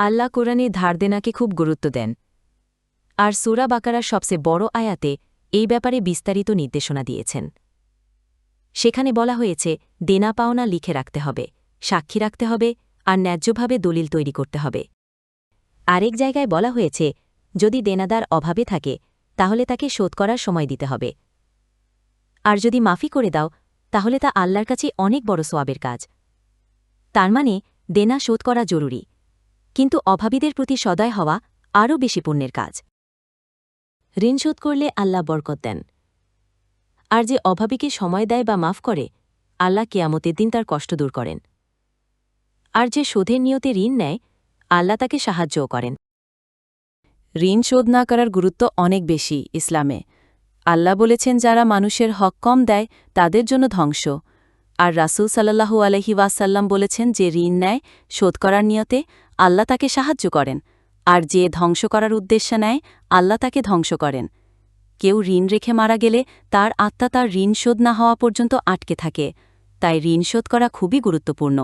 আল্লাহ কোরআনে ধার দেনাকে খুব গুরুত্ব দেন। আর সুরা বাকারার সবচেয়ে বড় আয়াতে এই ব্যাপারে বিস্তারিত নির্দেশনা দিয়েছেন। সেখানে বলা হয়েছে, দেনা পাওনা লিখে রাখতে হবে, সাক্ষী রাখতে হবে, আর ন্যায্যভাবে দলিল তৈরি করতে হবে। আরেক জায়গায় বলা হয়েছে, যদি দেনাদার অভাবে থাকে, তাহলে তাকে শোধ করার সময় দিতে হবে। আর যদি মাফি করে দাও, তাহলে তা আল্লাহর কাছে অনেক বড় সোয়াবের কাজ। তার মানে দেনা শোধ করা জরুরি। কিন্তু অভাবীদের প্রতি সদয় হওয়া আরও বেশি পুণ্যের কাজ। ঋণ শোধ করলে আল্লাহ বরকত দেন। আর যে অভাবীকে সময় দেয় বা মাফ করে, আল্লাহ কেয়ামতের দিন তার কষ্ট দূর করেন। আর যে শোধের নিয়তে ঋণ নেয়, আল্লাহ তাকে সাহায্যও করেন। ঋণ শোধ না করার গুরুত্ব অনেক বেশি ইসলামে। আল্লাহ বলেছেন, যারা মানুষের হক কম দেয়, তাদের জন্য ধ্বংস। আর রাসুল সাল্লাহু আলহি ওয়াসাল্লাম বলেছেন যে ঋণ নেয় শোধ করার নিয়তে আল্লাহ তাকে সাহায্য করেন, আর যে ধ্বংস করার উদ্দেশ্যে নেয় আল্লাহ তাকে ধ্বংস করেন। কেউ ঋণ রেখে মারা গেলে তার আত্মা তার ঋণ শোধ না হওয়া পর্যন্ত আটকে থাকে, তাই ঋণ শোধ করা খুবই গুরুত্বপূর্ণ।